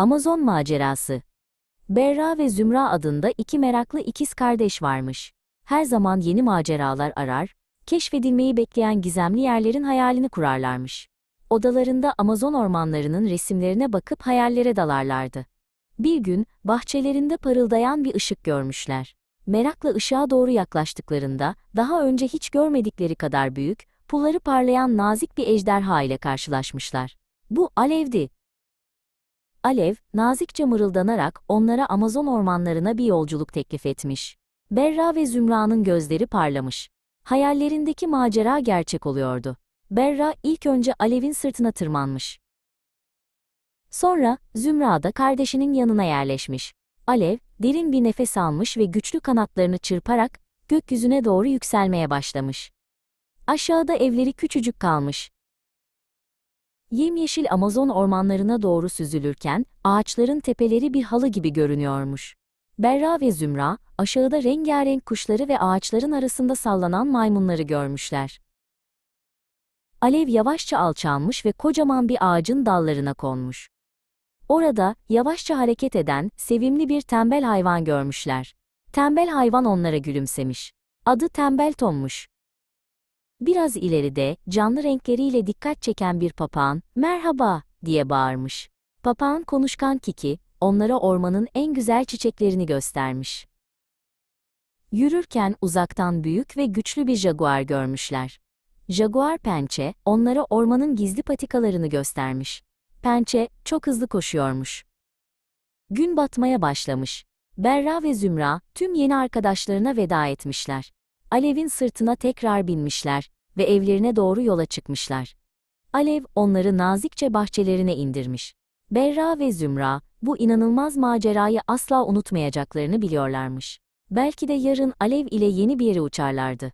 Amazon macerası. Berra ve Zümra adında iki meraklı ikiz kardeş varmış. Her zaman yeni maceralar arar, keşfedilmeyi bekleyen gizemli yerlerin hayalini kurarlarmış. Odalarında Amazon ormanlarının resimlerine bakıp hayallere dalarlardı. Bir gün bahçelerinde parıldayan bir ışık görmüşler. Merakla ışığa doğru yaklaştıklarında daha önce hiç görmedikleri kadar büyük, pulları parlayan nazik bir ejderha ile karşılaşmışlar. Bu alevdi. Alev, nazikçe mırıldanarak onlara Amazon ormanlarına bir yolculuk teklif etmiş. Berra ve Zümra'nın gözleri parlamış. Hayallerindeki macera gerçek oluyordu. Berra ilk önce Alev'in sırtına tırmanmış. Sonra Zümra da kardeşinin yanına yerleşmiş. Alev, derin bir nefes almış ve güçlü kanatlarını çırparak gökyüzüne doğru yükselmeye başlamış. Aşağıda evleri küçücük kalmış. Yemyeşil Amazon ormanlarına doğru süzülürken, ağaçların tepeleri bir halı gibi görünüyormuş. Berra ve Zümra, aşağıda rengarenk kuşları ve ağaçların arasında sallanan maymunları görmüşler. Alev yavaşça alçalmış ve kocaman bir ağacın dallarına konmuş. Orada, yavaşça hareket eden, sevimli bir tembel hayvan görmüşler. Tembel hayvan onlara gülümsemiş. Adı Tembel Tom'muş. Biraz ileride, canlı renkleriyle dikkat çeken bir papağan, merhaba, diye bağırmış. Papağan konuşkan Kiki, onlara ormanın en güzel çiçeklerini göstermiş. Yürürken uzaktan büyük ve güçlü bir jaguar görmüşler. Jaguar pençe, onlara ormanın gizli patikalarını göstermiş. Pençe, çok hızlı koşuyormuş. Gün batmaya başlamış. Berra ve Zümra, tüm yeni arkadaşlarına veda etmişler. Alev'in sırtına tekrar binmişler ve evlerine doğru yola çıkmışlar. Alev, onları nazikçe bahçelerine indirmiş. Berra ve Zümra, bu inanılmaz macerayı asla unutmayacaklarını biliyorlarmış. Belki de yarın Alev ile yeni bir yere uçarlardı.